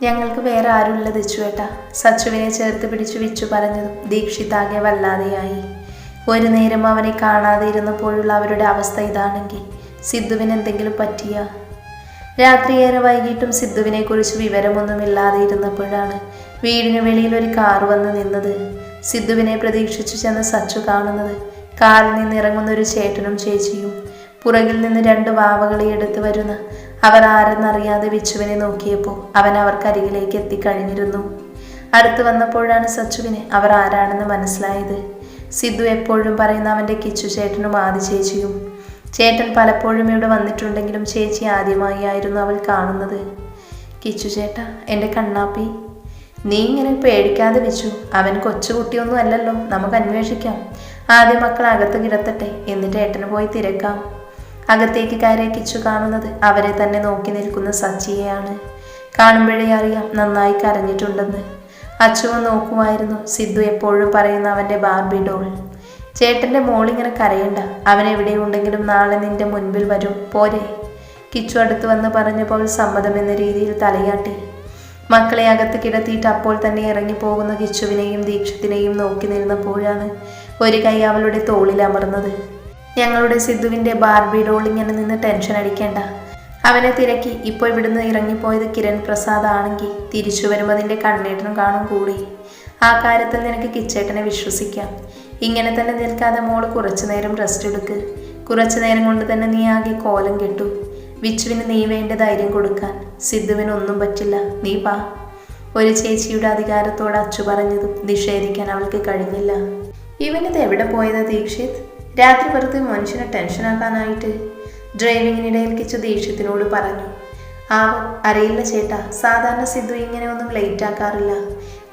ഞങ്ങൾക്ക് വേറെ ആരുമില്ല ദിച്ചുവേട്ട സച്ചുവിനെ ചേർത്ത് പിടിച്ചു വിച്ചു പറഞ്ഞതും ദീക്ഷിതാകെ വല്ലാതെയായി. ഒരു നേരം അവനെ കാണാതെ ഇരുന്നപ്പോഴുള്ള അവരുടെ അവസ്ഥ ഇതാണെങ്കിൽ സിദ്ധുവിന് എന്തെങ്കിലും പറ്റിയ? രാത്രിയേറെ വൈകിട്ടും സിദ്ധുവിനെ കുറിച്ച് വിവരമൊന്നുമില്ലാതെ ഇരുന്നപ്പോഴാണ് വീടിന് വെളിയിൽ ഒരു കാർ വന്ന് നിന്നത്. സിദ്ധുവിനെ പ്രതീക്ഷിച്ചു ചെന്ന് സച്ചു കാണുന്നത് കാറിൽ നിന്ന് ഇറങ്ങുന്ന ഒരു ചേട്ടനും ചേച്ചിയും പുറകിൽ നിന്ന് രണ്ട് വാവകളെ എടുത്തു വരുന്ന അവർ ആരെന്നറിയാതെ വിച്ചുവിനെ നോക്കിയപ്പോൾ അവൻ അവർക്കരികിലേക്ക് എത്തിക്കഴിഞ്ഞിരുന്നു. അടുത്ത് വന്നപ്പോഴാണ് സച്ചുവിന് അവർ ആരാണെന്ന് മനസ്സിലായത്. സിദ്ധു എപ്പോഴും പറയുന്ന അവന്റെ കിച്ചു ചേട്ടനും ആദി ചേച്ചിയും. ചേട്ടൻ പലപ്പോഴും ഇവിടെ വന്നിട്ടുണ്ടെങ്കിലും ചേച്ചി ആദ്യമായി ആയിരുന്നു അവൾ കാണുന്നത്. കിച്ചു ചേട്ട എന്റെ കണ്ണാപ്പി. നീ ഇങ്ങനെ പേടിക്കാതെ വെച്ചു അവൻ കൊച്ചുകുട്ടിയൊന്നും അല്ലല്ലോ നമുക്ക് അന്വേഷിക്കാം. ആദ്യം മക്കൾ അകത്ത് കിടത്തട്ടെ എന്നിട്ട് ഏട്ടന് പോയി തിരക്കാം. അകത്തേക്ക് കയറിയ കാണുന്നത് അവരെ തന്നെ നോക്കി നിൽക്കുന്ന സച്ചിയെയാണ്. കാണുമ്പോഴേ അറിയാം നന്നായി കരഞ്ഞിട്ടുണ്ടെന്ന്. അച്ചുവ നോക്കുമായിരുന്നു. സിദ്ധു എപ്പോഴും പറയുന്ന അവന്റെ ബാർബി ഡോൾ. ചേട്ടന്റെ മോളിങ്ങനെ കരയണ്ട. അവൻ എവിടെയുണ്ടെങ്കിലും നാളെ നിന്റെ മുൻപിൽ വരും. പോരെ. കിച്ചു അടുത്ത് വന്ന് പറഞ്ഞപ്പോൾ സമ്മതം എന്ന രീതിയിൽ തലയാട്ടി. മക്കളെ അകത്ത് കിടത്തിയിട്ട് അപ്പോൾ തന്നെ ഇറങ്ങിപ്പോകുന്ന കിച്ചുവിനെയും ദീക്ഷത്തിനെയും നോക്കി നിന്നപ്പോഴാണ് ഒരു കൈ അവളുടെ തോളിൽ അമർന്നത്. ഞങ്ങളുടെ സിദ്ധുവിന്റെ ബാർബി ഡോൾ നിന്ന് ടെൻഷൻ അടിക്കേണ്ട. അവനെ തിരക്കി ഇപ്പോൾ ഇവിടുന്ന് ഇറങ്ങിപ്പോയത് കിരൺ പ്രസാദ് ആണെങ്കിൽ തിരിച്ചു വരുമ്പോൾ കണ്ണേട്ടനും കാണും കൂടി. ആ കാര്യത്തിൽ നിനക്ക് കിച്ചേട്ടനെ വിശ്വസിക്കാം. ഇങ്ങനെ തന്നെ നിൽക്കാതെ മോൾ കുറച്ചു നേരം റെസ്റ്റ് എടുക്ക്. കുറച്ചു നേരം കൊണ്ട് തന്നെ നീ ആകെ കോലം കെട്ടു. വിച്ചുവിന് നീ വേണ്ട ധൈര്യം കൊടുക്കാൻ സിദ്ധുവിന് ഒന്നും പറ്റില്ല. നീ പാ ഒരു ചേച്ചിയുടെ അധികാരത്തോട് അച്ചു പറഞ്ഞതും നിഷേധിക്കാൻ അവൾക്ക് കഴിഞ്ഞില്ല. ഇവനിത് എവിടെ പോയത് ദീക്ഷിത്? രാത്രി വെറുതെ മനുഷ്യനെ ടെൻഷനാക്കാനായിട്ട് ഡ്രൈവിങ്ങിനിടയിൽ കിച്ചു ദേഷ്യത്തിനോട് പറഞ്ഞു. ആ അറിയില്ല ചേട്ടാ. സാധാരണ സിദ്ധു ഇങ്ങനെ ഒന്നും ലേറ്റ് ആക്കാറില്ല.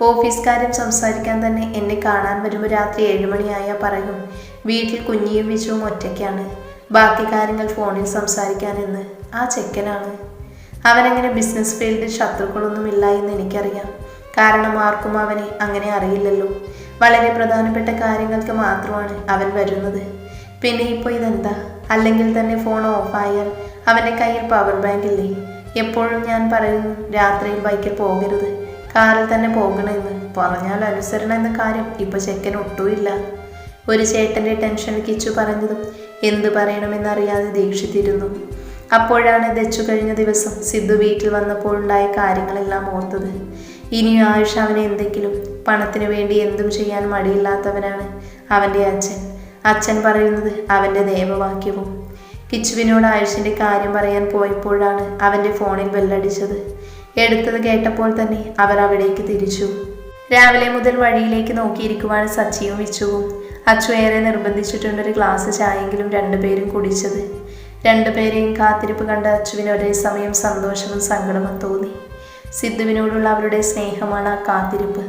ഓഫീസ് കാര്യം സംസാരിക്കാൻ തന്നെ എന്നെ കാണാൻ വരുമ്പോൾ രാത്രി ഏഴുമണിയായാൽ പറയും. വീട്ടിൽ കുഞ്ഞിയും വിച്ചുവും ഒറ്റയ്ക്കാണ്. ബാക്കി കാര്യങ്ങൾ ഫോണിൽ സംസാരിക്കാനെന്ന് ആ ചെക്കനാണ്. അവനങ്ങനെ ബിസിനസ് ഫീൽഡിൽ ശത്രുക്കളൊന്നും ഇല്ല എന്ന് എനിക്കറിയാം. കാരണം ആർക്കും അവനെ അങ്ങനെ അറിയില്ലല്ലോ. വളരെ പ്രധാനപ്പെട്ട കാര്യങ്ങൾക്ക് മാത്രമാണ് അവൻ വരുന്നത്. പിന്നെ ഇപ്പോൾ ഇതെന്താ? അല്ലെങ്കിൽ തന്നെ ഫോൺ ഓഫായാൽ അവന്റെ കയ്യിൽ പവർ ബാങ്ക് ഇല്ലേ? എപ്പോഴും ഞാൻ പറയുന്നു രാത്രിയിൽ ബൈക്കിൽ പോകരുത്. കാറിൽ തന്നെ പോകണമെന്ന്. പറഞ്ഞാൽ അനുസരണം എന്ന കാര്യം ഇപ്പോൾ ചെക്കൻ ഒട്ടുമില്ല ഒരു ചേട്ടന്റെ ടെൻഷൻ കിച്ചു പറഞ്ഞതും എന്തു പറയണമെന്നറിയാതെ ദീക്ഷിത്തിരുന്നു അപ്പോഴാണ് ദച്ചു കഴിഞ്ഞ ദിവസം സിദ്ധു വീട്ടിൽ വന്നപ്പോഴുണ്ടായ കാര്യങ്ങളെല്ലാം ഓർത്തത്. ഇനി ആയുഷ് അവനെ എന്തെങ്കിലും പണത്തിനു വേണ്ടി എന്തും ചെയ്യാൻ മടിയില്ലാത്തവനാണ് അവന്റെ അച്ഛൻ. അച്ഛൻ പറയുന്നത് അവന്റെ ദേവവാക്യവും. കിച്ചുവിനോട് ആയുഷിന്റെ കാര്യം പറയാൻ പോയപ്പോഴാണ് അവന്റെ ഫോണിൽ ബെല്ലടിച്ചത്. എടുത്തത് കേട്ടപ്പോൾ തന്നെ അവർ അവിടേക്ക് തിരിച്ചു. രാവിലെ മുതൽ വഴിയിലേക്ക് നോക്കിയിരിക്കുവാണ് സച്ചിയും വിച്ചുവും. അച്ചു ഏറെ നിർബന്ധിച്ചിട്ടുണ്ട് ഒരു ഗ്ലാസ് ചായെങ്കിലും രണ്ടുപേരും കുടിച്ചത്. രണ്ടുപേരെയും കാത്തിരിപ്പ് കണ്ട അച്ചുവിന് ഒരേ സമയം സന്തോഷവും സങ്കടവും തോന്നി. സിദ്ധുവിനോടുള്ള അവരുടെ സ്നേഹമാണ് ആ കാത്തിരിപ്പ്.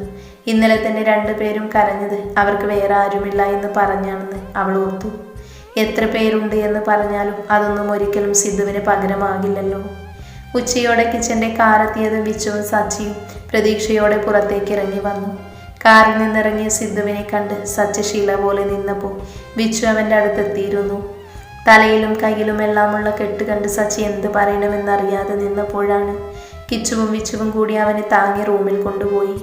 ഇന്നലെ തന്നെ രണ്ടുപേരും കരഞ്ഞത് അവർക്ക് വേറെ ആരുമില്ല എന്ന് പറഞ്ഞാണെന്ന് അവൾ ഓർത്തു. എത്ര പേരുണ്ട് എന്ന് പറഞ്ഞാലും അതൊന്നും ഒരിക്കലും സിദ്ധുവിന് പകരമാകില്ലല്ലോ. ഉച്ചയോടെ കിച്ചന്റെ കാറെത്തിയതും വിച്ചുവും സച്ചിയും പ്രതീക്ഷയോടെ പുറത്തേക്ക് ഇറങ്ങി വന്നു. കാറിൽ നിന്നിറങ്ങിയ സിദ്ധുവിനെ കണ്ട് സച്ച ശീല പോലെ നിന്നപ്പോൾ വിച്ചു അവന്റെ അടുത്തെത്തിയിരുന്നു തലയിലും കയ്യിലും എല്ലാമുള്ള കെട്ട് കണ്ട് സച്ചി എന്ത് പറയണമെന്നറിയാതെ നിന്നപ്പോഴാണ് കിച്ചുവും വിച്ചുവും കൂടി അവനെ താങ്ങി റൂമിൽ കൊണ്ടുപോയി.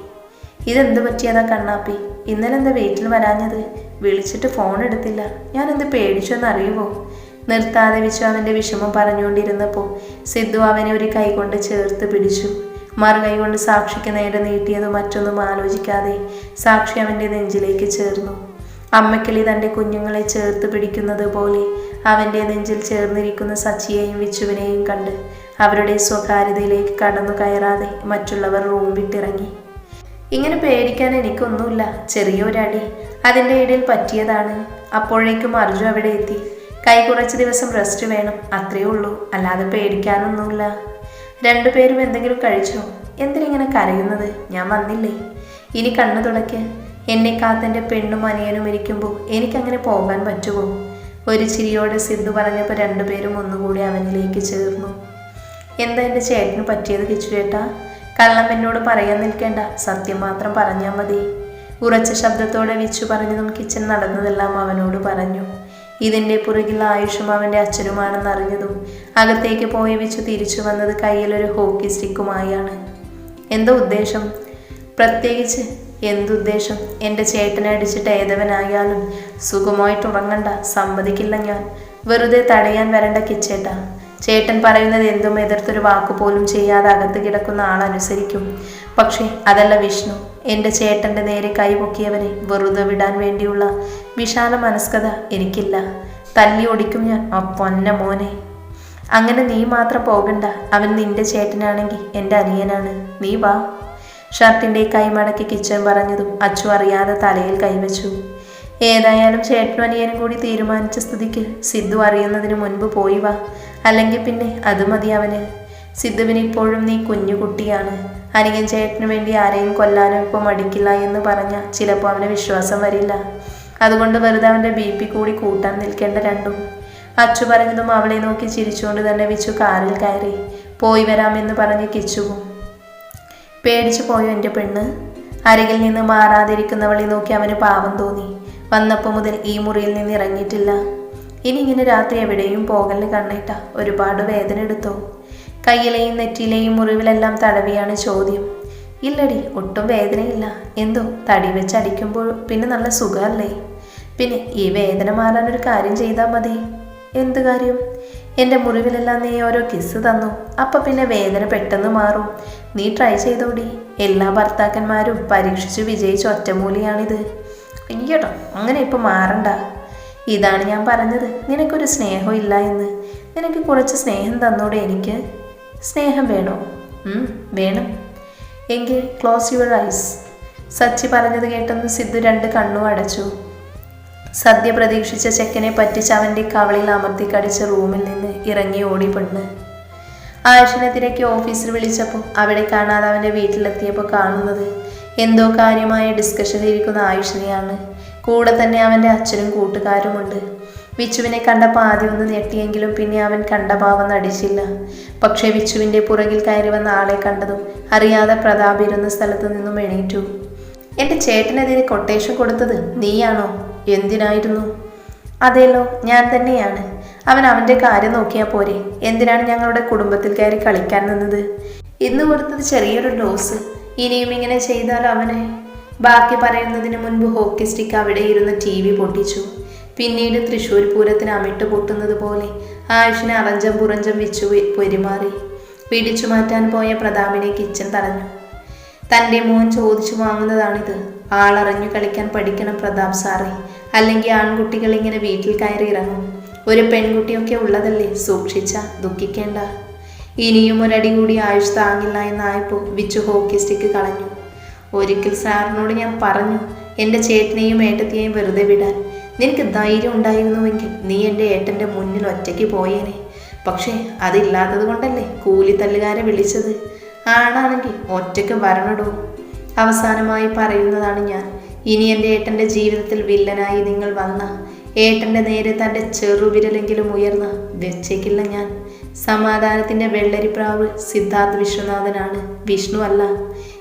ഇതെന്ത് പറ്റിയതാ കണ്ണാപ്പി? ഇന്നലെ എന്താ വീട്ടിൽ വരാഞ്ഞത്? വിളിച്ചിട്ട് ഫോൺ എടുത്തില്ല. ഞാൻ എന്ത് പേടിച്ചെന്ന് അറിയുമോ നിർത്താതെ അവന്റെ വിഷമം പറഞ്ഞുകൊണ്ടിരുന്നപ്പോൾ സിദ്ധു അവനെ ഒരു കൈ കൊണ്ട് ചേർത്ത് പിടിച്ചു. മറുകൈ കൊണ്ട് സാക്ഷിക്ക് നേരെ നീട്ടിയതും മറ്റൊന്നും ആലോചിക്കാതെ സാക്ഷി അവന്റെ നെഞ്ചിലേക്ക് ചേർന്നു. അമ്മക്കിളി തന്റെ കുഞ്ഞുങ്ങളെ ചേർത്ത് പിടിക്കുന്നത് പോലെ അവന്റെ നെഞ്ചിൽ ചേർന്നിരിക്കുന്ന സച്ചിയെയും വിച്ചുവിനെയും കണ്ട് അവരുടെ സ്വകാര്യതയിലേക്ക് കടന്നു കയറാതെ മറ്റുള്ളവർ റൂം വിട്ടിറങ്ങി ഇങ്ങനെ പേടിക്കാൻ എനിക്കൊന്നുമില്ല. ചെറിയൊരടി. അതിന്റെ ഇടയിൽ പറ്റിയതാണ്. അപ്പോഴേക്കും അർജു അവിടെ എത്തി. കൈ കുറച്ച് ദിവസം റെസ്റ്റ് വേണം. അത്രയേ ഉള്ളൂ. അല്ലാതെ പേടിക്കാനൊന്നുമില്ല. രണ്ടുപേരും എന്തെങ്കിലും കഴിച്ചോ? എന്തിനിങ്ങനെ കരയുന്നത്? ഞാൻ വന്നില്ലേ? ഇനി കണ്ണു തുടയ്ക്ക്. എന്നെ കാത്തന്റെ പെണ്ണും അനിയനും ഇരിക്കുമ്പോൾ എനിക്കങ്ങനെ പോകാൻ പറ്റുമോ? ഒരു ചിരിയോടെ സിദ്ധു പറഞ്ഞപ്പോൾ രണ്ടുപേരും ഒന്നുകൂടി അവനിലേക്ക് ചേർന്നു. എന്താ എന്റെ ചേട്ടന് പറ്റിയത് കിച്ചു ചേട്ടാ കള്ളം എന്നോട് പറയാൻ നിൽക്കേണ്ട. സത്യം മാത്രം പറഞ്ഞാൽ മതി. ഉറച്ച ശബ്ദത്തോടെ വിച്ചു പറഞ്ഞതും കിച്ചൻ നടന്നതെല്ലാം അവനോട് പറഞ്ഞു. ഇതിന്റെ പുറകിൽ ആയുഷും അവന്റെ അച്ഛനുമാണെന്ന് അറിഞ്ഞതും അകത്തേക്ക് പോയി വെച്ച് തിരിച്ചു വന്നത് കയ്യിലൊരു ഹോക്കി സ്റ്റിക്കുമായാണ്. എന്താ ഉദ്ദേശം? പ്രത്യേകിച്ച് എന്തുദ്ദേശം? എന്റെ ചേട്ടനെ അടിച്ചിട്ട് ഏതവനായാലും സുഖമായിട്ട് ഉറങ്ങണ്ട. സമ്മതിക്കില്ല ഞാൻ. വെറുതെ തടയാൻ വരണ്ട കിച്ചേട്ടാ. ചേട്ടൻ പറയുന്നത് എന്തും എതിർത്തൊരു വാക്കുപോലും ചെയ്യാതെ അകത്ത് കിടക്കുന്ന ആൾ അനുസരിക്കും. പക്ഷേ അതല്ല വിഷ്ണു. എന്റെ ചേട്ടന്റെ നേരെ കൈപൊക്കിയവനെ വെറുതെ വിടാൻ വേണ്ടിയുള്ള വിശാല മനസ്കത എനിക്കില്ല. തല്ലി ഓടിക്കും ഞാൻ. ആ പൊന്ന മോനെ. അങ്ങനെ നീ മാത്രം പോകണ്ട. അവൻ നിന്റെ ചേട്ടനാണെങ്കിൽ എന്റെ അനിയനാണ്. നീ വാ. ഷർട്ടിന്റെ കൈമടക്കി കിച്ചൻ പറഞ്ഞതും അച്ചു അറിയാതെ തലയിൽ കൈവച്ചു. ഏതായാലും ചേട്ടനും അനിയനും കൂടി തീരുമാനിച്ച സ്ഥിതിക്ക് സിദ്ധു അറിയുന്നതിന് മുൻപ് പോയി വാ. അല്ലെങ്കിൽ പിന്നെ അത് മതി അവന്. സിദ്ധുവിന് ഇപ്പോഴും നീ കുഞ്ഞു കുട്ടിയാണ്. അനിയൻ ചേട്ടന് വേണ്ടി ആരെയും കൊല്ലാനോ ഇപ്പോൾ മടിക്കില്ല എന്ന് പറഞ്ഞ ചിലപ്പോൾ അവന് വിശ്വാസം വരില്ല. അതുകൊണ്ട് വെറുതെ അവന്റെ ബി പി കൂടി കൂട്ടാൻ നിൽക്കേണ്ട രണ്ടും. അച്ചു പറഞ്ഞതും അവളെ നോക്കി ചിരിച്ചുകൊണ്ട് തന്നെ വിച്ചു കാറിൽ കയറി. പോയി വരാമെന്ന് പറഞ്ഞ് കിച്ചുവും. പേടിച്ചു പോയോ എന്റെ പെണ്ണ്? അരികിൽ നിന്ന് മാറാതിരിക്കുന്നവളെ നോക്കി അവന് പാവം തോന്നി. വന്നപ്പോൾ മുതൽ ഈ മുറിയിൽ നിന്ന് ഇറങ്ങിയിട്ടില്ല. ഇനി ഇങ്ങനെ രാത്രി എവിടെയും പോകലിന് കണ്ണിട്ട ഒരുപാട് വേദന എടുത്തോ. കയ്യിലെയും നെറ്റിയിലെയും മുറിവിലെല്ലാം തടവിയാണ് ചോദ്യം. ഇല്ലടി ഒട്ടും വേദനയില്ല. എന്തോ തടി വെച്ച് അടിക്കുമ്പോൾ പിന്നെ നല്ല സുഖമല്ലേ? പിന്നെ ഈ വേദന മാറാൻ ഒരു കാര്യം ചെയ്താൽ മതി. എന്ത് കാര്യം? എന്റെ മുറിവിലെല്ലാം നീ ഓരോ കിസ് തന്നു. അപ്പം പിന്നെ വേദന പെട്ടെന്ന് മാറും. നീ ട്രൈ ചെയ്തോടി. എല്ലാ ഭർത്താക്കന്മാരും പരീക്ഷിച്ചു വിജയിച്ച ഒറ്റമൂലിയാണിത്. അയ്യോട്ടോ അങ്ങനെ ഇപ്പം മാറണ്ട. ഇതാണ് ഞാൻ പറഞ്ഞത് നിനക്കൊരു സ്നേഹം ഇല്ല എന്ന്. നിനക്ക് കുറച്ച് സ്നേഹം തന്നോടെ എനിക്ക്? സ്നേഹം വേണോ? വേണം. എങ്കിൽ ക്ലോസ് യുവർ ഐസ്. സച്ചി പറഞ്ഞത് കേട്ടെന്ന് സിദ്ധു രണ്ട് കണ്ണും അടച്ചു. സദ്യ പ്രതീക്ഷിച്ച ചെക്കനെ പറ്റിച്ച് അവന്റെ കവളിൽ അമർത്തി കടിച്ച റൂമിൽ നിന്ന് ഇറങ്ങി ഓടി പെണ്ണ്. ആയുഷിനെ തിരക്കി ഓഫീസിൽ വിളിച്ചപ്പോൾ അവിടെ കാണാതെ അവന്റെ വീട്ടിലെത്തിയപ്പോൾ കാണുന്നത് എന്തോ കാര്യമായ ഡിസ്കഷനിൽ ഇരിക്കുന്ന ആയുഷിനെയാണ്. കൂടെ തന്നെ അവന്റെ അച്ഛനും കൂട്ടുകാരുമുണ്ട്. വിച്ചുവിനെ കണ്ടപ്പോൾ ആദ്യം ഒന്ന് ഞെട്ടിയെങ്കിലും പിന്നെ അവൻ കണ്ട ഭാവം നടിച്ചില്ല. പക്ഷേ വിച്ചുവിന്റെ പുറകിൽ കയറി വന്ന ആളെ കണ്ടതും അറിയാതെ പ്രതാപ് ഇരുന്ന സ്ഥലത്ത് നിന്നും എണീറ്റു. എന്റെ ചേട്ടനെതിരെ കൊട്ടേഷൻ കൊടുത്തത് നീയാണോ? എന്തിനായിരുന്നു? അതേലോ ഞാൻ തന്നെയാണ്. അവൻ അവന്റെ കാര്യം നോക്കിയാൽ പോരെ. എന്തിനാണ് ഞങ്ങളുടെ കുടുംബത്തിൽ കയറി കളിക്കാൻ നിന്നത്? ഇന്ന് കൊടുത്തത് ചെറിയൊരു ഡോസ് ഇനിയും ഇങ്ങനെ ചെയ്താൽ അവനെ? ബാക്കി പറയുന്നതിന് മുൻപ് ഹോക്കി സ്റ്റിക്ക് അവിടെ ഇരുന്ന് ടി വി പൊട്ടിച്ചു. പിന്നീട് തൃശ്ശൂർ പൂരത്തിന് അമിട്ട് പൊട്ടുന്നത് പോലെ ആയുഷിനെ അറഞ്ചം പുറഞ്ചം വെച്ചു പെരുമാറി. പിടിച്ചു മാറ്റാൻ പോയ പ്രതാപിനെ കിച്ചൻ തടഞ്ഞു. തന്റെ മോൻ ചോദിച്ചു വാങ്ങുന്നതാണിത്. ആളറിഞ്ഞു കളിക്കാൻ പഠിക്കണം പ്രതാപ് സാറേ. അല്ലെങ്കിൽ ആൺകുട്ടികൾ ഇങ്ങനെ വീട്ടിൽ കയറി ഇറങ്ങും. ഒരു പെൺകുട്ടിയൊക്കെ ഉള്ളതല്ലേ? സൂക്ഷിച്ച. ദുഃഖിക്കേണ്ട. ഇനിയും ഒരടി കൂടി ആയുഷ് താങ്ങില്ല എന്നായപ്പോൾ വിച്ചു ഹോക്കി സ്റ്റിക്ക് കളഞ്ഞു. ഒരിക്കൽ സാറിനോട് ഞാൻ പറഞ്ഞു എന്റെ ചേട്ടനെയും ഏട്ടത്തെയും വെറുതെ വിടാൻ. നിനക്ക് ധൈര്യം ഉണ്ടായിരുന്നുവെങ്കിൽ നീ എന്റെ ഏട്ടന്റെ മുന്നിൽ ഒറ്റയ്ക്ക് പോയേനെ. പക്ഷേ അതില്ലാത്തത് കൊണ്ടല്ലേ കൂലിത്തല്ലുകാരെ വിളിച്ചത്? ആണാണെങ്കിൽ ഒറ്റയ്ക്ക് വരണടോ അവസാനമായി പറയുന്നതാണ് ഞാൻ. ഇനി എന്റെ ഏട്ടന്റെ ജീവിതത്തിൽ വില്ലനായി നിങ്ങൾ വന്ന ഏട്ടന്റെ നേരെ തന്റെ ചെറുവിരലെങ്കിലും ഉയർന്ന വെച്ചേക്കില്ല ഞാൻ. സമാധാനത്തിന്റെ വെള്ളരിപ്രാവ് സിദ്ധാർത്ഥ് വിശ്വനാഥനാണ്. വിഷ്ണു അല്ല.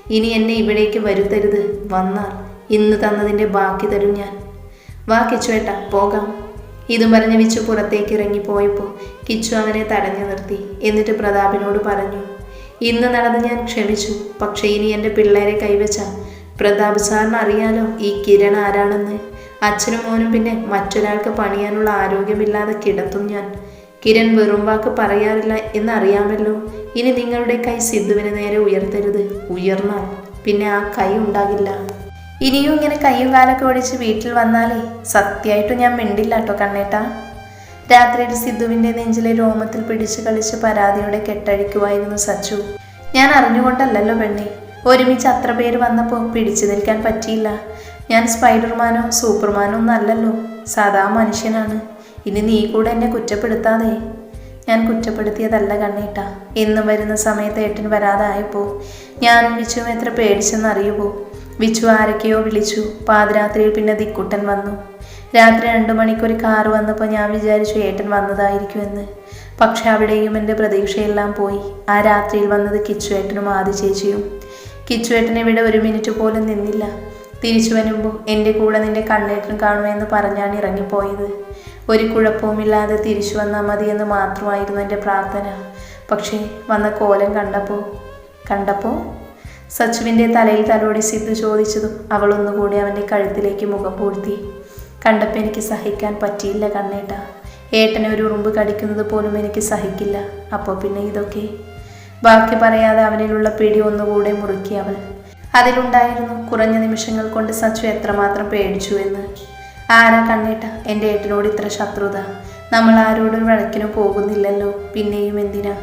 ഇനി എന്നെ ഇവിടേക്ക് വരുത്തരുത് വന്നാൽ. ഇന്ന് തന്നതിന്റെ ബാക്കി തരും ഞാൻ. വാ കിച്ചുവേട്ട പോകാം. ഇതും പറഞ്ഞ് വിച്ചു പുറത്തേക്ക് ഇറങ്ങിപ്പോയപ്പോൾ കിച്ചു അവനെ തടഞ്ഞു നിർത്തി. എന്നിട്ട് പ്രതാപിനോട് പറഞ്ഞു ഇന്ന് നടന്ന് ഞാൻ ക്ഷമിച്ചു. പക്ഷേ ഇനി എന്റെ പിള്ളേരെ കൈവച്ച പ്രതാപ് സാറിന് അറിയാലോ ഈ കിരൺ ആരാണെന്ന്. അച്ഛനും മോനും പിന്നെ മറ്റൊരാൾക്ക് പണിയാനുള്ള ആരോഗ്യമില്ലാതെ കിടത്തും ഞാൻ. കിരൺ വെറും വാക്ക് പറയാറില്ല എന്നറിയാമല്ലോ. ഇനി നിങ്ങളുടെ കൈ സിദ്ധുവിന് നേരെ ഉയർത്തരുത്. ഉയർന്നാൽ പിന്നെ ആ കൈ ഉണ്ടാകില്ല. ഇനിയും ഇങ്ങനെ കൈയും കാലൊക്കെ ഓടിച്ച് വീട്ടിൽ വന്നാലേ സത്യമായിട്ടും ഞാൻ മിണ്ടില്ല കേട്ടോ കണ്ണേട്ടാ. രാത്രിയിൽ സിദ്ധുവിന്റെ നെഞ്ചിലെ രോമത്തിൽ പിടിച്ച് കളിച്ച് പരാതിയുടെ കെട്ടഴിക്കുമായിരുന്നു സച്ചു. ഞാൻ അറിഞ്ഞുകൊണ്ടല്ലല്ലോ പെണ്ണി. ഒരുമിച്ച് അത്ര പേര് വന്നപ്പോൾ പിടിച്ചു നിൽക്കാൻ പറ്റിയില്ല. ഞാൻ സ്പൈഡർമാനോ സൂപ്പർമാനോ ഒന്നും അല്ലല്ലോ. സാധാ മനുഷ്യനാണ്. ഇനി നീ കൂടെ എന്നെ കുറ്റപ്പെടുത്താതെ. ഞാൻ കുറ്റപ്പെടുത്തിയതല്ല കണ്ണേട്ട. ഇന്ന് വരുന്ന സമയത്ത് ഏട്ടൻ വരാതായപ്പോൾ ഞാൻ വിച്ചുവും എത്ര പേടിച്ചെന്ന് അറിയുമോ വിച്ചു ആരൊക്കെയോ വിളിച്ചു. പാതിരാത്രിയിൽ പിന്നെ ദിക്കുട്ടൻ വന്നു. രാത്രി രണ്ടു മണിക്കൊരു കാറ് വന്നപ്പോൾ ഞാൻ വിചാരിച്ചു ഏട്ടൻ വന്നതായിരിക്കുമെന്ന് പക്ഷെ അവിടെയും എന്റെ പ്രതീക്ഷയെല്ലാം പോയി. ആ രാത്രിയിൽ വന്നത് കിച്ചുവേട്ടനും ആദി ചേച്ചിയും കിച്ചുവേട്ടൻ ഇവിടെ ഒരു മിനിറ്റ് പോലും നിന്നില്ല. തിരിച്ചു വരുമ്പോൾ എന്റെ കൂടെ നിന്റെ കണ്ണേറ്റം കാണുമെന്ന് പറഞ്ഞാണ് ഇറങ്ങിപ്പോയത്. ഒരു കുഴപ്പവുമില്ലാതെ തിരിച്ചു വന്നാൽ മതി എന്ന് മാത്രമായിരുന്നു എന്റെ പ്രാർത്ഥന. പക്ഷേ വന്ന കോലം കണ്ടപ്പോൾ കണ്ടപ്പോൾ സച്ചുവിന്റെ തലയിൽ തലോടി സിദ്ധു ചോദിച്ചതും അവൾ ഒന്നുകൂടി അവന്റെ കഴുത്തിലേക്ക് മുഖം പൂഴ്ത്തി. കണ്ടപ്പോൾ എനിക്ക് സഹിക്കാൻ പറ്റിയില്ല കണ്ണേട്ട. ഏട്ടനെ ഒരു ഉറുമ്പ് കടിക്കുന്നത് പോലും എനിക്ക് സഹിക്കില്ല. അപ്പോൾ പിന്നെ ഇതൊക്കെ? ബാക്കി പറയാതെ അവനിലുള്ള പിടി ഒന്നുകൂടെ മുറുക്കി അവൾ. അതിലുണ്ടായിരുന്നു കുറഞ്ഞ നിമിഷങ്ങൾ കൊണ്ട് സച്ചു എത്രമാത്രം പേടിച്ചു എന്ന്. ആരാ കണ്ണേട്ട? എന്റെ ഏട്ടനോട് ഇത്ര ശത്രുത. നമ്മൾ ആരോടും വഴക്കിനും പോകുന്നില്ലല്ലോ. പിന്നെയും എന്തിനാ?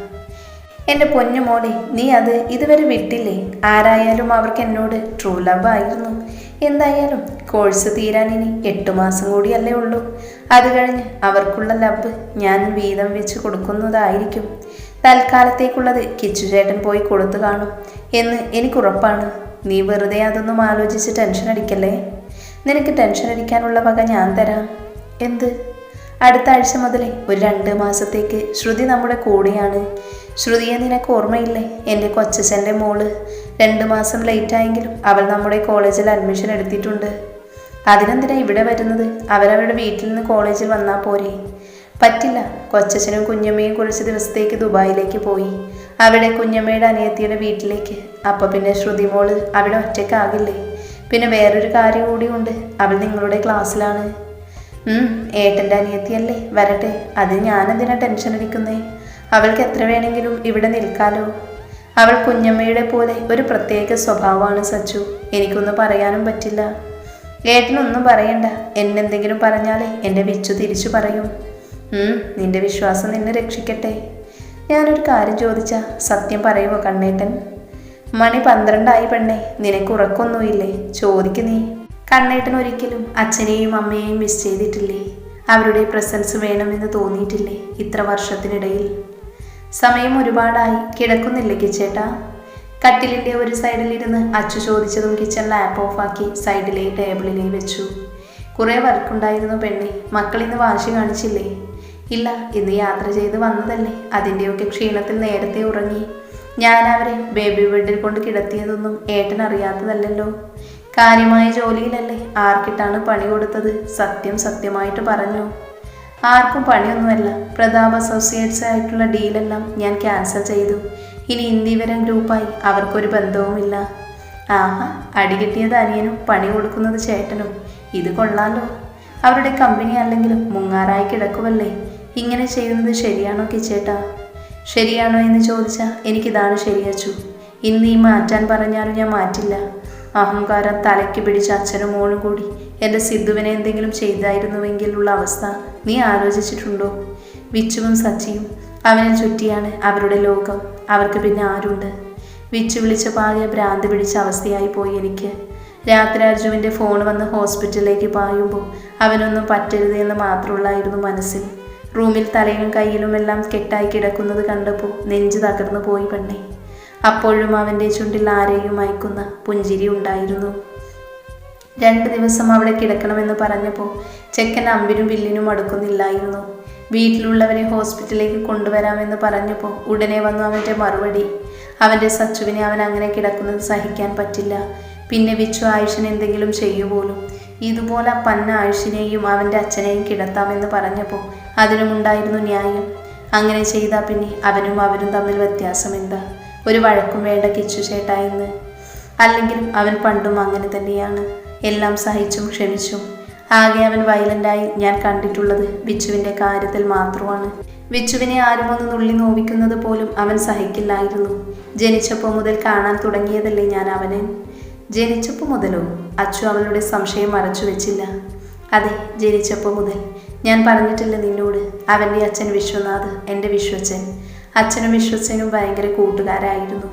എന്റെ പൊന്നു മോളെ നീ അത് ഇതുവരെ വിട്ടില്ലേ? ആരായാലും അവർക്ക് എന്നോട് ട്രൂ ലവ് ആയിരുന്നു. എന്തായാലും കോഴ്സ് തീരാൻ ഇനി എട്ട് മാസം കൂടിയല്ലേ ഉള്ളൂ. അത് കഴിഞ്ഞ് അവർക്കുള്ള ലവ് ഞാൻ വീതം വെച്ച് കൊടുക്കുന്നതായിരിക്കും. തൽക്കാലത്തേക്കുള്ളത് കിച്ചു ചേട്ടൻ പോയി കൊടുത്തു കാണും എന്ന് എനിക്കുറപ്പാണ് നീ വെറുതെ അതൊന്നും ആലോചിച്ച് ടെൻഷൻ അടിക്കല്ലേ? നിനക്ക് ടെൻഷൻ അടിക്കാനുള്ള വക ഞാൻ തരാം. എന്ത്? അടുത്ത ആഴ്ച മുതലേ ഒരു രണ്ട് മാസത്തേക്ക് ശ്രുതി നമ്മുടെ കൂടെയാണ്. ശ്രുതിയെ നിനക്ക് ഓർമ്മയില്ലേ? എന്റെ കൊച്ചച്ഛന്റെ മോൾ. രണ്ട് മാസം ലേറ്റായെങ്കിലും അവൾ നമ്മുടെ കോളേജിൽ അഡ്മിഷൻ എടുത്തിട്ടുണ്ട്. അതിനെന്തിനാ ഇവിടെ വരുന്നത്? അവരവരുടെ വീട്ടിൽ നിന്ന് കോളേജിൽ വന്നാൽ പോരെ. പറ്റില്ല. കൊച്ചച്ഛനും കുഞ്ഞമ്മയും കുറച്ച് ദിവസത്തേക്ക് ദുബായിലേക്ക് പോയി. അവിടെ കുഞ്ഞമ്മയുടെ അനിയത്തിയുടെ വീട്ടിലേക്ക്. അപ്പോൾ പിന്നെ ശ്രുതി മോൾ അവിടെ ഒറ്റയ്ക്കാകില്ലേ? പിന്നെ വേറൊരു കാര്യം കൂടിയുണ്ട്. അവൾ നിങ്ങളുടെ ക്ലാസ്സിലാണ്. ഏട്ടന്റെ അനിയത്തിയല്ലേ? വരട്ടെ. അത് ഞാനെന്തിനാ ടെൻഷൻ അടിക്കുന്നേ? അവൾക്ക് എത്ര വേണമെങ്കിലും ഇവിടെ നിൽക്കാലോ. അവൾ കുഞ്ഞമ്മയുടെ പോലെ ഒരു പ്രത്യേക സ്വഭാവമാണ് സച്ചു. എനിക്കൊന്നും പറയാനും പറ്റില്ല. ഏട്ടനൊന്നും പറയണ്ട. എന്നെന്തെങ്കിലും പറഞ്ഞാലേ എന്റെ വിച്ചു തിരിച്ചു പറയും. നിന്റെ വിശ്വാസം നിന്നെ രക്ഷിക്കട്ടെ. ഞാനൊരു കാര്യം ചോദിച്ചാ സത്യം പറയുമോ കണ്ണേട്ടൻ? മണി പന്ത്രണ്ടായി പെണ്ണെ നിനക്ക് ഉറക്കൊന്നുമില്ലേ? ചോദിക്ക് നീ. കണ്ണേട്ടൻ ഒരിക്കലും അച്ഛനെയും അമ്മയെയും മിസ് ചെയ്തിട്ടില്ലേ? അവരുടെ പ്രസൻസ് വേണമെന്ന് തോന്നിയിട്ടില്ലേ ഇത്ര വർഷത്തിനിടയിൽ? സമയം ഒരുപാടായി കിടക്കുന്നില്ലേ കിച്ചേട്ടാ? കട്ടിലിന്റെ ഒരു സൈഡിലിരുന്ന് അച്ചു ചോദിച്ചതും കിച്ചൺ ലാപ്പ് ഓഫാക്കി സൈഡിലെ ടേബിളിലേ വെച്ചു. കുറേ വർക്കുണ്ടായിരുന്നു പെണ്ണെ മക്കളിന്ന് വാശി കാണിച്ചില്ലേ? ഇല്ല ഇന്ന് യാത്ര ചെയ്ത് വന്നതല്ലേ. അതിന്റെയൊക്കെ ക്ഷീണത്തിൽ നേരത്തെ ഉറങ്ങി. ഞാൻ അവരെ ബേബി ബെഡിൽ കൊണ്ട് കിടത്തിയതൊന്നും ഏട്ടൻ അറിയാത്തതല്ലല്ലോ. കാര്യമായ ജോലിയിലല്ലേ ആർക്കിട്ടാണ് പണി കൊടുത്തത് സത്യം സത്യമായിട്ട് പറഞ്ഞു. ആർക്കും പണിയൊന്നുമല്ല. പ്രതാപ് അസോസിയേറ്റ്സ് ആയിട്ടുള്ള ഡീലെല്ലാം ഞാൻ ക്യാൻസൽ ചെയ്തു. ഇനി ഇന്ത്യവരം ഗ്രൂപ്പായി അവർക്കൊരു ബന്ധവുമില്ല. ആഹാ അടി കിട്ടിയത് അനിയനും പണി കൊടുക്കുന്നത് ചേട്ടനും. ഇത് കൊള്ളാലോ. അവരുടെ കമ്പനി അല്ലെങ്കിലും മുങ്ങാറായി കിടക്കുമല്ലേ ഇങ്ങനെ ചെയ്യുന്നത് ശരിയാണോ കിച്ചേട്ടാ? ശരിയാണോ എന്ന് ചോദിച്ചാൽ എനിക്കിതാണ് ശരിയച്ചു. ഇന്ന് ഈ മാറ്റാൻ പറഞ്ഞാലും ഞാൻ മാറ്റില്ല. അഹങ്കാരം തലയ്ക്ക് പിടിച്ച അച്ഛനും മോളും കൂടി എന്റെ സിദ്ധുവിനെ എന്തെങ്കിലും ചെയ്തായിരുന്നുവെങ്കിലുള്ള അവസ്ഥ നീ ആലോചിച്ചിട്ടുണ്ടോ? വിച്ചുവും സച്ചിയും അവനെ ചുറ്റിയാണ് അവരുടെ ലോകം. അവർക്ക് പിന്നെ ആരുണ്ട്? വിച്ചു വിളിച്ച പാകിയ ഭ്രാന്ത് പിടിച്ച അവസ്ഥയായി പോയി എനിക്ക്. രാത്രി അർജുവിന്റെ ഫോൺ വന്ന് ഹോസ്പിറ്റലിലേക്ക് പായുമ്പോൾ അവനൊന്നും പറ്റരുത് എന്ന് മാത്രമുള്ളായിരുന്നു മനസ്സിൽ. റൂമിൽ തലയിലും കയ്യിലും എല്ലാം കെട്ടായി കിടക്കുന്നത് കണ്ടപ്പോൾ നെഞ്ച് തകർന്നു പോയി പെണ്ണെ. അപ്പോഴും അവന്റെ ചുണ്ടിൽ ആരെയും അയക്കുന്ന പുഞ്ചിരി ഉണ്ടായിരുന്നു. രണ്ട് ദിവസം അവിടെ കിടക്കണമെന്ന് പറഞ്ഞപ്പോൾ ചെക്കൻ അമ്പിനും ബില്ലിനും അടുക്കുന്നില്ലായിരുന്നു. വീട്ടിലുള്ളവരെ ഹോസ്പിറ്റലിലേക്ക് കൊണ്ടുവരാമെന്ന് പറഞ്ഞപ്പോൾ ഉടനെ വന്നു അവന്റെ മറുപടി. അവന്റെ സച്ചുവിനെ അവൻ അങ്ങനെ കിടക്കുന്നത് സഹിക്കാൻ പറ്റില്ല. പിന്നെ വിച്ചു ആയുഷൻ എന്തെങ്കിലും ചെയ്യുപോലും ഇതുപോലെ പന്ന ആയുഷിനെയും അവന്റെ അച്ഛനെയും കിടത്താമെന്ന് പറഞ്ഞപ്പോൾ അതിനുമുണ്ടായിരുന്നു ന്യായം. അങ്ങനെ ചെയ്താൽ പിന്നെ അവനും അവരും തമ്മിൽ വ്യത്യാസം എന്താ? ഒരു വഴക്കും വേണ്ട കിച്ചു ചേട്ടാ എന്ന്. അല്ലെങ്കിലും അവൻ പണ്ടും അങ്ങനെ തന്നെയാണ്. എല്ലാം സഹിച്ചും ക്ഷമിച്ചും. ആകെ അവൻ വയലന്റായി ഞാൻ കണ്ടിട്ടുള്ളത് ബിച്ചുവിന്റെ കാര്യത്തിൽ മാത്രമാണ്. വിച്ചുവിനെ ആരും ഒന്ന് നുള്ളി നോവിക്കുന്നത് പോലും അവൻ സഹിക്കില്ലായിരുന്നു. ജനിച്ചപ്പോൾ മുതൽ കാണാൻ തുടങ്ങിയതല്ലേ ഞാൻ അവനെ? ജനിച്ചപ്പോൾ മുതലോ? അച്ചു അവളുടെ സംശയം മറച്ചു വെച്ചില്ല. അതെ ജനിച്ചപ്പോൾ മുതൽ. ഞാൻ പറഞ്ഞിട്ടില്ല നിന്നോട്. അവന്റെ അച്ഛൻ വിശ്വനാഥ് എന്റെ വിശ്വച്ചൻ. അച്ഛനും വിശ്വച്ചനും ഭയങ്കര കൂട്ടുകാരായിരുന്നു.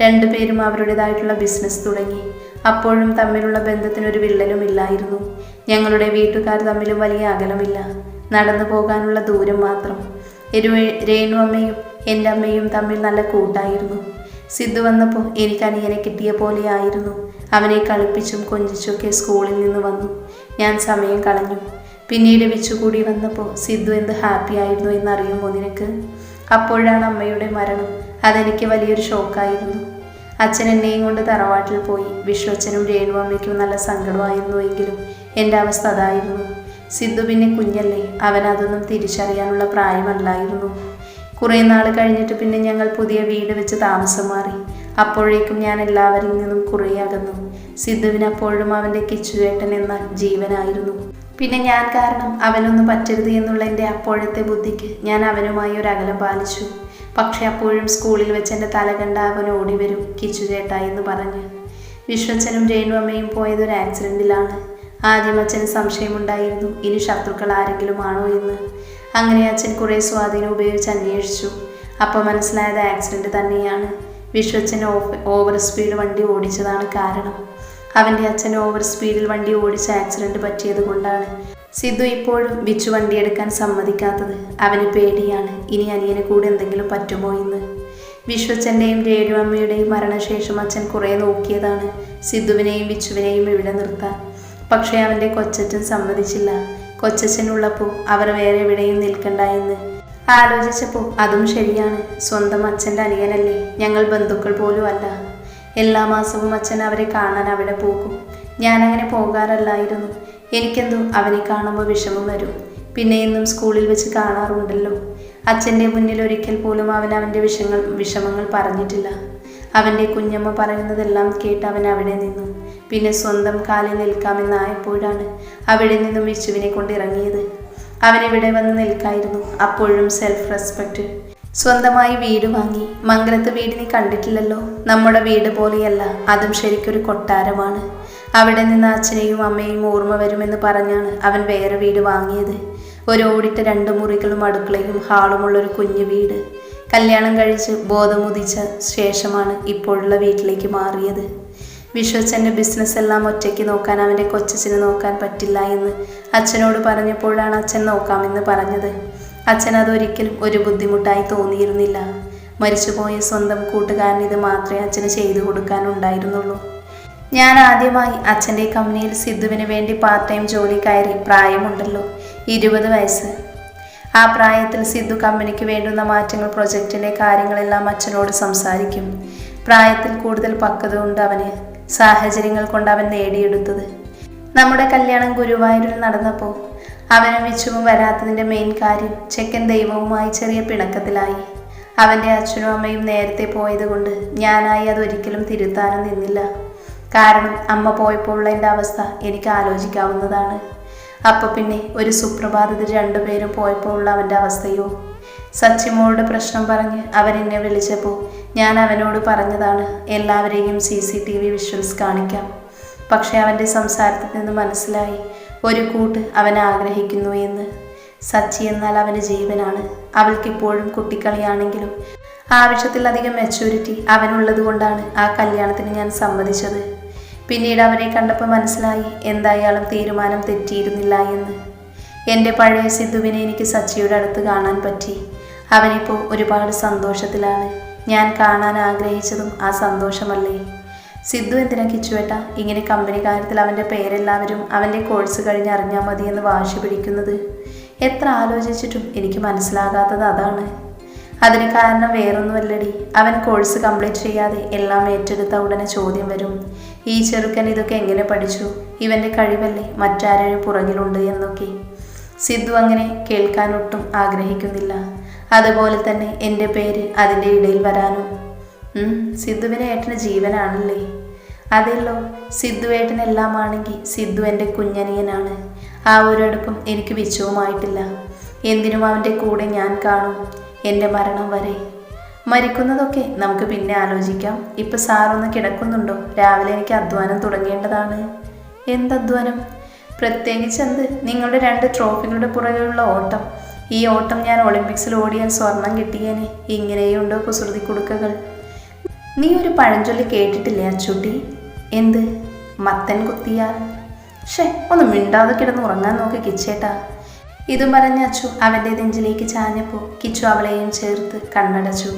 രണ്ടുപേരും അവരുടേതായിട്ടുള്ള ബിസിനസ് തുടങ്ങി. അപ്പോഴും തമ്മിലുള്ള ബന്ധത്തിനൊരു വിള്ളലും ഇല്ലായിരുന്നു. ഞങ്ങളുടെ വീട്ടുകാർ തമ്മിലും വലിയ അകലമില്ല. നടന്നു പോകാനുള്ള ദൂരം മാത്രം. രേണു അമ്മയും എന്റെ അമ്മയും തമ്മിൽ നല്ല കൂട്ടായിരുന്നു. സിദ്ധു വന്നപ്പോൾ എനിക്ക് അനിയനെ കിട്ടിയ പോലെയായിരുന്നു അവനെ കളിപ്പിച്ചും കൊഞ്ചിച്ചുമൊക്കെ സ്കൂളിൽ നിന്ന് വന്നു. ഞാൻ സമയം കളഞ്ഞു. പിന്നീട് വെച്ചുകൂടി വന്നപ്പോൾ സിദ്ധു എന്ത് ഹാപ്പി ആയിരുന്നു എന്നറിയുമോ നിനക്ക്? അപ്പോഴാണ് അമ്മയുടെ മരണം. അതെനിക്ക് വലിയൊരു ഷോക്കായിരുന്നു. അച്ഛൻ എന്നെയും കൊണ്ട് തറവാട്ടിൽ പോയി. വിശ്വച്ചനും രേണു അമ്മയ്ക്കും നല്ല സങ്കടമായിരുന്നു എങ്കിലും എന്റെ അവസ്ഥ അതായിരുന്നു. സിദ്ധു പിന്നെ കുഞ്ഞല്ലേ? അവൻ അതൊന്നും തിരിച്ചറിയാനുള്ള പ്രായമല്ലായിരുന്നു. കുറേ നാൾ കഴിഞ്ഞിട്ട് പിന്നെ ഞങ്ങൾ പുതിയ വീട് വെച്ച് താമസം മാറി. അപ്പോഴേക്കും ഞാൻ എല്ലാവരിൽ നിന്നും കുറേ അകന്നു സിദ്ധുവിന് അപ്പോഴും അവന്റെ കിച്ചുവേട്ടൻ എന്ന ജീവനായിരുന്നു. പിന്നെ ഞാൻ കാരണം അവനൊന്നും പറ്റരുത് എന്നുള്ള എന്റെ അപ്പോഴത്തെ ബുദ്ധിക്ക് ഞാൻ അവനുമായി ഒരു അകലം പാലിച്ചു. പക്ഷെ അപ്പോഴും സ്കൂളിൽ വെച്ച് എന്റെ തല കണ്ട അവൻ ഓടി വരും എന്ന് പറഞ്ഞ്. വിശ്വച്ചനും രേണു അമ്മയും പോയത് ഒരു ആക്സിഡന്റിലാണ് ആദ്യം അച്ഛന് സംശയമുണ്ടായിരുന്നു ഇനി ശത്രുക്കൾ ആരെങ്കിലും ആണോ എന്ന്. അങ്ങനെ അച്ഛൻ കുറേ സ്വാധീനം ഉപയോഗിച്ച് അന്വേഷിച്ചു. അപ്പോൾ മനസ്സിലായത് ആക്സിഡന്റ് തന്നെയാണ്. വിശ്വച്ചൻ ഓവർ സ്പീഡ് വണ്ടി ഓടിച്ചതാണ് കാരണം. അവന്റെ അച്ഛൻ ഓവർ സ്പീഡിൽ വണ്ടി ഓടിച്ച് ആക്സിഡന്റ് പറ്റിയത് കൊണ്ടാണ് സിദ്ധു ഇപ്പോഴും വിച്ചു വണ്ടിയെടുക്കാൻ സമ്മതിക്കാത്തത്. അവന് പേടിയാണ് ഇനി അനിയനെ കൂടെ എന്തെങ്കിലും പറ്റുമോ എന്ന്. വിശ്വച്ചന്റെയും രേണു അമ്മയുടെയും മരണശേഷം അച്ഛൻ കുറേ നോക്കിയതാണ്. സിദ്ധുവിനെയും ബിച്ചുവിനെയും ഇവിടെ നിർത്താൻ. പക്ഷേ അവന്റെ കൊച്ചച്ഛൻ സമ്മതിച്ചില്ല. കൊച്ചച്ഛനുള്ളപ്പോൾ അവർ വേറെ എവിടെയും നിൽക്കണ്ട എന്ന്. ആലോചിച്ചപ്പോൾ അതും ശരിയാണ്. സ്വന്തം അച്ഛന്റെ അനിയനല്ലേ? ഞങ്ങൾ ബന്ധുക്കൾ പോലും അല്ല. എല്ലാ മാസവും അച്ഛൻ അവരെ കാണാൻ അവിടെ പോകും. ഞാനങ്ങനെ പോകാറല്ലായിരുന്നു. എനിക്കെന്തോ അവനെ കാണുമ്പോൾ വിഷമം വരും. പിന്നെ ഇന്നും സ്കൂളിൽ വെച്ച് കാണാറുണ്ടല്ലോ. അച്ഛന്റെ മുന്നിൽ ഒരിക്കൽ പോലും അവൻ അവന്റെ വിഷങ്ങൾ വിഷമങ്ങൾ പറഞ്ഞിട്ടില്ല. അവന്റെ കുഞ്ഞമ്മ പറയുന്നതെല്ലാം കേട്ട് അവൻ അവിടെ നിന്നു. പിന്നെ സ്വന്തം കാലിൽ നിൽക്കാമെന്നായപ്പോഴാണ് അവിടെ നിന്നും വിഷുവിനെ കൊണ്ട് ഇറങ്ങിയത് അവൻ ഇവിടെ വന്ന് നിൽക്കായിരുന്നു. അപ്പോഴും സെൽഫ് റെസ്പെക്റ്റ് സ്വന്തമായി വീട് വാങ്ങി. മംഗലത്ത് വീട് നീ കണ്ടിട്ടില്ലല്ലോ. നമ്മുടെ വീട് പോലെയല്ല. അതും ശരിക്കൊരു കൊട്ടാരമാണ്. അവിടെ നിന്ന് അച്ഛനെയും അമ്മയും ഓർമ്മ വരുമെന്ന് പറഞ്ഞാണ് അവൻ വേറെ വീട് വാങ്ങിയത്. ഒരു ഓടിട്ട രണ്ട് മുറികളും അടുക്കളയും ഹാളുമുള്ള ഒരു കുഞ്ഞു വീട്. കല്യാണം കഴിച്ച് ബോധമുദിച്ച ശേഷമാണ് ഇപ്പോഴുള്ള വീട്ടിലേക്ക് മാറിയത്. വിശ്വച്ചന്റെ ബിസിനസ് എല്ലാം ഒറ്റയ്ക്ക് നോക്കാൻ അവന്റെ കൊച്ചച്ഛന് നോക്കാൻ പറ്റില്ല എന്ന് അച്ഛനോട് പറഞ്ഞപ്പോഴാണ് അച്ഛൻ നോക്കാമെന്ന് പറഞ്ഞത്. അച്ഛൻ അതൊരിക്കലും ഒരു ബുദ്ധിമുട്ടായി തോന്നിയിരുന്നില്ല. മരിച്ചുപോയ സ്വന്തം കൂട്ടുകാരൻ ഇത് മാത്രമേ അച്ഛന് ചെയ്തു കൊടുക്കാനുണ്ടായിരുന്നുള്ളൂ ഞാൻ ആദ്യമായി അച്ഛന്റെ കമ്പനിയിൽ സിദ്ധുവിന് വേണ്ടി പാർട്ട് ടൈം ജോലി കയറി പ്രായമുണ്ടല്ലോ ഇരുപത് വയസ്സ്. ആ പ്രായത്തിൽ സിദ്ധു കമ്പനിക്ക് വേണ്ടുന്ന മാറ്റങ്ങൾ പ്രൊജക്റ്റിന്റെ കാര്യങ്ങളെല്ലാം അച്ഛനോട് സംസാരിക്കും. പ്രായത്തിൽ കൂടുതൽ പക്വത ഉണ്ട് അവന്. സാഹചര്യങ്ങൾ കൊണ്ട് അവൻ നേടിയെടുത്തത്. നമ്മുടെ കല്യാണം ഗുരുവായൂരിൽ നടന്നപ്പോൾ അവനെ വിച്ചുവും വരാത്തതിന്റെ മെയിൻ കാര്യം ചെക്കൻ ദൈവവുമായി ചെറിയ പിണക്കത്തിലായി. അവന്റെ അച്ഛനും അമ്മയും നേരത്തെ പോയതുകൊണ്ട് ഞാനായി അതൊരിക്കലും തിരുത്താനും നിന്നില്ല. കാരണം അമ്മ പോയപ്പോഴുള്ള എന്റെ അവസ്ഥ എനിക്ക് ആലോചിക്കാവുന്നതാണ്. അപ്പോൾ പിന്നെ ഒരു സുപ്രഭാതത്തിൽ രണ്ടുപേരും പോയപ്പോഴുള്ള അവന്റെ അവസ്ഥയോ? സച്ചിമോളുടെ പ്രശ്നം പറഞ്ഞ് അവരെന്നെ വിളിച്ചപ്പോൾ ഞാൻ അവനോട് പറഞ്ഞതാണ് എല്ലാവരെയും C C T V visuals കാണിക്കാം. പക്ഷേ അവന്റെ സംസാരത്തിൽ നിന്ന് മനസ്സിലായി ഒരു കൂട്ട് അവൻ ആഗ്രഹിക്കുന്നു എന്ന്. സച്ചി എന്നാൽ അവന് ജീവനാണ്. അവൾക്കിപ്പോഴും കുട്ടിക്കളിയാണെങ്കിലും ആവശ്യത്തിലധികം മെച്ചൂരിറ്റി അവനുള്ളത് കൊണ്ടാണ് ആ കല്യാണത്തിന് ഞാൻ സമ്മതിച്ചത്. പിന്നീട് അവനെ കണ്ടപ്പോൾ മനസ്സിലായി എന്തായാലും തീരുമാനം തെറ്റിയിരുന്നില്ല എന്ന്. എന്റെ പഴയ സിദ്ധുവിനെ എനിക്ക് സച്ചിയുടെ അടുത്ത് കാണാൻ പറ്റി. അവനിപ്പോൾ ഒരുപാട് സന്തോഷത്തിലാണ്. ഞാൻ കാണാൻ ആഗ്രഹിച്ചതും ആ സന്തോഷമല്ലേ? സിദ്ധു എന്തിനാ കിച്ചുവേട്ട? ഇങ്ങനെ കമ്പനി കാര്യത്തിൽ അവന്റെ പേരെല്ലാവരും അവന്റെ കോഴ്സ് കഴിഞ്ഞ് അറിഞ്ഞാൽ മതി എന്ന് വാശി പിടിക്കുന്നത്. എത്ര ആലോചിച്ചിട്ടും എനിക്ക് മനസ്സിലാകാത്തത് അതാണ്. അതിന് കാരണം വേറൊന്നുമല്ലടി. അവൻ കോഴ്സ് കംപ്ലീറ്റ് ചെയ്യാതെ എല്ലാം ഏറ്റെടുത്ത ഉടനെ ചോദ്യം വരും. ഈ ചെറുക്കൻ ഇതൊക്കെ എങ്ങനെ പഠിച്ചു? ഇവന്റെ കഴിവല്ലേ മറ്റാരും പുറകിലുണ്ട് എന്നൊക്കെ. സിദ്ധു അങ്ങനെ കേൾക്കാനൊട്ടും ആഗ്രഹിക്കുന്നില്ല. അതുപോലെ തന്നെ എന്റെ പേര് അതിന്റെ ഇടയിൽ വരാനും. സിദ്ധുവിനെ ഏട്ടന് ജീവനാണല്ലേ? അതെല്ലോ സിദ്ധു ഏട്ടനെല്ലാം ആണെങ്കിൽ സിദ്ധു എന്റെ കുഞ്ഞനിയനാണ്. ആ ഒരു അടുപ്പം എനിക്ക് വിച്ചവുമായിട്ടില്ല എന്തിനും അവന്റെ കൂടെ ഞാൻ കാണും എന്റെ മരണം വരെ. മരിക്കുന്നതൊക്കെ നമുക്ക് പിന്നെ ആലോചിക്കാം. ഇപ്പം സാറൊന്ന് കിടക്കുന്നുണ്ടോ? രാവിലെ എനിക്ക് അധ്വാനം തുടങ്ങേണ്ടതാണ്. എന്ത് അധ്വാനം പ്രത്യേകിച്ച് എന്ത്? നിങ്ങളുടെ രണ്ട് ട്രോഫികളുടെ പുറകെയുള്ള ഓട്ടം. ഈ ഓട്ടം ഞാൻ ഒളിമ്പിക്സിൽ ഓടിയാൽ സ്വർണം കിട്ടിയേനെ. ഇങ്ങനെയുണ്ടോ കുസൃതി കുടുക്കകൾ? നീ ഒരു പഴഞ്ചൊല്ലി കേട്ടിട്ടില്ലേ അച്ചൂട്ടി? എന്ത്? മത്തൻ കുത്തിയാൽ ഷേ ഒന്ന് മിണ്ടാതെ കിടന്ന് ഉറങ്ങാൻ നോക്കി കിച്ചേട്ടാ. ഇതും പറഞ്ഞ അച്ചു അവന്റെ നെഞ്ചിലേക്ക് ചാഞ്ഞപ്പോൾ കിച്ചു അവളെയും ചേർത്ത് കണ്ണടച്ചു.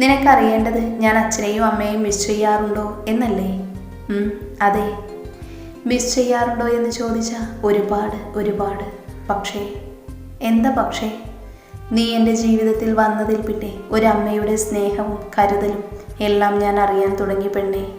നിനക്കറിയേണ്ടത് ഞാൻ അച്ഛനെയും അമ്മയെയും മിസ് ചെയ്യാറുണ്ടോ എന്നല്ലേ? അതെ. മിസ് ചെയ്യാറുണ്ടോ എന്ന് ചോദിച്ചാൽ ഒരുപാട് ഒരുപാട്. പക്ഷേ എന്താ പക്ഷേ? നീ എന്റെ ജീവിതത്തിൽ വന്നതിൽ പിന്നെ ഒരമ്മയുടെ സ്നേഹവും കരുതലും എല്ലാം ഞാൻ അറിയാൻ തുടങ്ങി പെണ്ണേ.